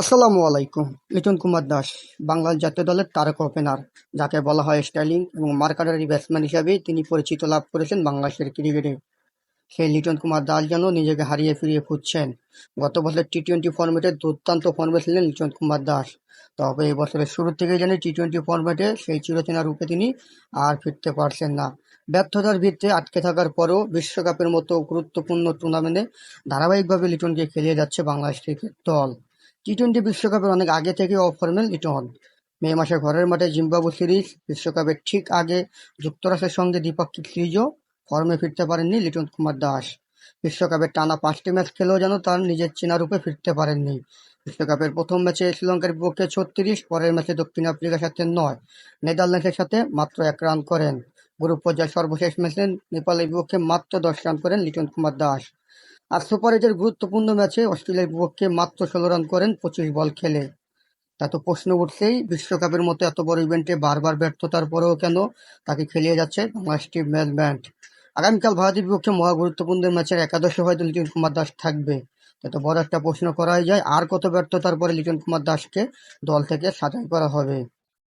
আসসালামু আলাইকুম। লিটন কুমার দাস, বাংলার জাতীয় দলের তারকা ওপেনার যাকে বলা হয় স্টাইলিং এবং মার্কাটারি ব্যাটসম্যান হিসাবে তিনি পরিচিত লাভ করেছেন বাংলাদেশের ক্রিকেটে। সেই লিটন কুমার দাস যেন নিজেকে হারিয়ে ফিরিয়ে খুঁজছেন। গত বছর টি টোয়েন্টি ফর্মেটে দুর্দান্ত ফর্মে ছিলেন লিটন কুমার দাস। তবে এই বছরের শুরু থেকেই জানি টি টোয়েন্টি ফর্মেটে সেই চিরচেনা রূপে তিনি আর ফিরতে পারছেন না। ব্যর্থতার ভিত্তিতে আটকে থাকার পরেও বিশ্বকাপের মতো গুরুত্বপূর্ণ টুর্নামেন্টে ধারাবাহিকভাবে লিটনকে খেলিয়ে যাচ্ছে বাংলাদেশ ক্রিকেট দল। টি টোয়েন্টি বিশ্বকাপের অনেক আগে থেকে অফরমেল লিটন মে মাসে ঘরের মাঠে জিম্বাবু সিরিজ, বিশ্বকাপের ঠিক আগে যুক্তরাষ্ট্রের সঙ্গে দ্বিপাক্ষিক সিরিজও ফর্মে ফিরতে পারেননি লিটন কুমার দাস। বিশ্বকাপের টানা পাঁচটি ম্যাচ খেলেও যেন তার নিজের চেনা রূপে ফিরতে পারেননি। বিশ্বকাপের প্রথম ম্যাচে শ্রীলঙ্কার বিপক্ষে ছত্রিশ, পরের ম্যাচে দক্ষিণ আফ্রিকার সাথে নয়। নেদারল্যান্ডসের সাথে মাত্র এক রান করেন। গ্রুপ পর্যায়ে সর্বশেষ ম্যাচে নেপালের বিপক্ষে মাত্র দশ রান করেন লিটন কুমার দাস। আর সুপার এইটের গুরুত্বপূর্ণ ম্যাচে অস্ট্রেলিয়ার বিপক্ষে মাত্র ষোলো রান করেন পঁচিশ বল খেলে। তা তো প্রশ্ন উঠছেই, বিশ্বকাপের মতো এত বড় ইভেন্টে বারবার ব্যর্থতার পরেও কেন তাকে খেলিয়ে যাচ্ছে বাংলাদেশ টিম ম্যানেজমেন্ট? আগামীকাল ভারতের বিপক্ষে মহা গুরুত্বপূর্ণ ম্যাচের একাদশে হয়তো লিটন কুমার দাস থাকবে। এত বড় একটা প্রশ্ন করাই যায়, আর কত ব্যর্থতার পরে লিটন কুমার দাসকে দল থেকে সাজাই করা হবে?